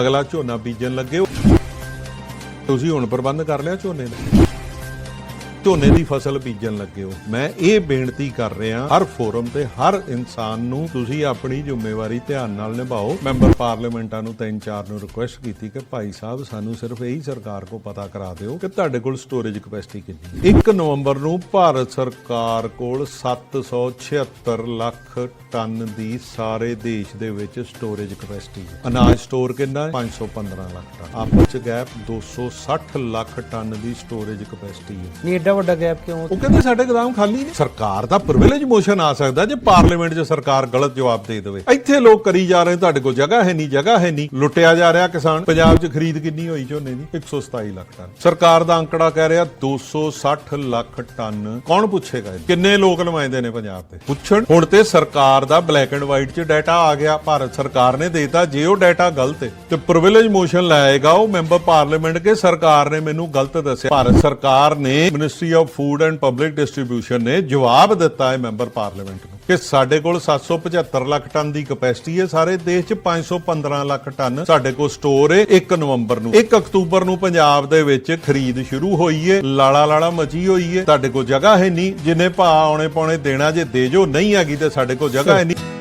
ਅਗਲਾ ਝੋਨਾ ਬੀਜਣ ਲੱਗੇ ਹੋ। ਤੁਸੀਂ ਹੁਣ ਪ੍ਰਬੰਧ ਕਰ ਲਿਆ ਝੋਨੇ ਦਾ ਝੋਨੇ ਦੀ ਫਸਲ ਬੀਜਣ ਲੱਗੇ ਹੋ। ਮੈਂ ਇਹ ਬੇਨਤੀ ਕਰ ਰਿਹਾ, ਹਰ ਫੋਰਮ ਤੇ ਹਰ ਇਨਸਾਨ ਨੂੰ ਤੁਸੀਂ ਆਪਣੀ ਜ਼ਿੰਮੇਵਾਰੀ ਧਿਆਨ ਨਾਲ ਨਿਭਾਓ। ਮੈਂਬਰ ਪਾਰਲੀਮੈਂਟਾਂ ਨੂੰ ਤਿੰਨ ਚਾਰ ਨੂੰ ਰਿਕੁਐਸਟ ਕੀਤੀ ਕਿ ਭਾਈ ਸਾਹਿਬ, ਸਾਨੂੰ ਸਿਰਫ ਇਹੀ ਸਰਕਾਰ ਕੋ ਪਤਾ ਕਰਾ ਦਿਓ ਕਿ ਤੁਹਾਡੇ ਕੋਲ ਸਟੋਰੇਜ ਕਪੈਸਿਟੀ ਕਿੰਨੀ ਹੈ। 1 ਨਵੰਬਰ ਨੂੰ ਭਾਰਤ ਸਰਕਾਰ ਕੋਲ 776 ਲੱਖ ਟਨ ਦੀ ਸਾਰੇ ਦੇਸ਼ ਦੇ ਵਿੱਚ ਸਟੋਰੇਜ ਕਪੈਸਿਟੀ ਹੈ। ਅਨਾਜ ਸਟੋਰ ਕਿੰਨਾ ਹੈ? 515 ਲੱਖ ਟਨ। ਆਪਸ ਚ ਗੈਪ 260 ਲੱਖ ਟਨ ਦੀ ਸਟੋਰੇਜ ਕਪੈਸਿਟੀ ਹੈ। ਨਹੀਂ ਐਡਾ ਵੱਡਾ ਗੈਪ ਕਿਉਂ ਉਹ ਕਹਿੰਦੇ ਸਾਡੇ ਗਦਾਮ ਖਾਲੀ ਨੇ। ਸਰਕਾਰ ਦਾ ਪ੍ਰਿਵਿਲੇਜ ਮੋਸ਼ਨ ਆ ਸਕਦਾ ਜੇ ਪਾਰਲੀਮੈਂਟ 'ਚ ਸਰਕਾਰ ਗਲਤ ਜਵਾਬ ਦੇ ਦੇਵੇ। ਇੱਥੇ ਲੋਕ ਕਰੀ ਜਾ ਰਹੇ ਤੁਹਾਡੇ ਕੋਲ ਜਗ੍ਹਾ ਹੈ ਨਹੀਂ ਜਗ੍ਹਾ ਹੈ ਨਹੀਂ। ਲੁੱਟਿਆ ਜਾ ਰਿਹਾ ਕਿਸਾਨ। ਪੰਜਾਬ 'ਚ ਖਰੀਦ ਕਿੰਨੀ ਹੋਈ ਝੋਨੇ ਦੀ? 127 ਲੱਖ ਟਨ। ਸਰਕਾਰ ਦਾ ਅੰਕੜਾ ਕਹਿ ਰਿਹਾ 260 ਲੱਖ ਟਨ। ਕੌਣ ਪੁੱਛੇਗਾ ਇਹ? ਕਿੰਨੇ ਲੋਕ ਨੁਮਾਇੰਦੇ ਨੇ ਪੰਜਾਬ ਤੇ? ਪੁੱਛਣ। ਹੁਣ ਤੇ ਸਰਕਾਰ ਦਾ ਬਲੈਕ ਐਂਡ ਵਾਈਟ 'ਚ ਡਾਟਾ ਆ ਗਿਆ। ਭਾਰਤ ਸਰਕਾਰ ਨੇ ਦੇਤਾ ਜੇ ਉਹ ਡਾਟਾ ਗਲਤ ਹੈ ਤੇ ਪ੍ਰਿਵਿਲੇਜ ਮੋਸ਼ਨ ਲਾਏਗਾ ਉਹ ਮੈਂਬਰ ਪਾਰਲੀਮੈਂਟ ਕੇ। ਸਰਕਾਰ ਨੇ ਮੈਨੂੰ ਗਲਤ ਦੱਸਿਆ। ਭਾਰਤ ਸਰਕਾਰ ਨੇ ministry of food and public distribution ਨੇ ਜਵਾਬ ਦਿੱਤਾ ਹੈ ਮੈਂਬਰ ਪਾਰਲੀਮੈਂਟ ਨੂੰ ਕਿ ਸਾਡੇ ਕੋਲ 775 ਲੱਖ ਟਨ ਦੀ ਕਪੈਸਿਟੀ ਹੈ। ਸਾਰੇ ਦੇਸ਼ 'ਚ 515 ਲੱਖ ਟਨ ਸਾਡੇ ਕੋਲ ਸਟੋਰ ਹੈ 1 ਨਵੰਬਰ ਨੂੰ। 1 ਅਕਤੂਬਰ ਨੂੰ ਪੰਜਾਬ ਦੇ ਵਿੱਚ ਖਰੀਦ ਸ਼ੁਰੂ ਹੋਈ ਹੈ। ਲਾਲਾ ਲਾਲਾ ਮਚੀ ਹੋਈ ਹੈ। ਤੁਹਾਡੇ ਕੋਲ ਜਗ੍ਹਾ ਹੈ ਨਹੀਂ। ਜਿੰਨੇ ਭਾ ਆਉਣੇ ਪਾਉਣੇ ਦੇਣਾ ਜੇ ਦੇ ਜੋ। ਨਹੀਂ ਹੈਗੀ ਤੇ ਸਾਡੇ ਕੋਲ ਜਗ੍ਹਾ ਹੈ ਨਹੀਂ।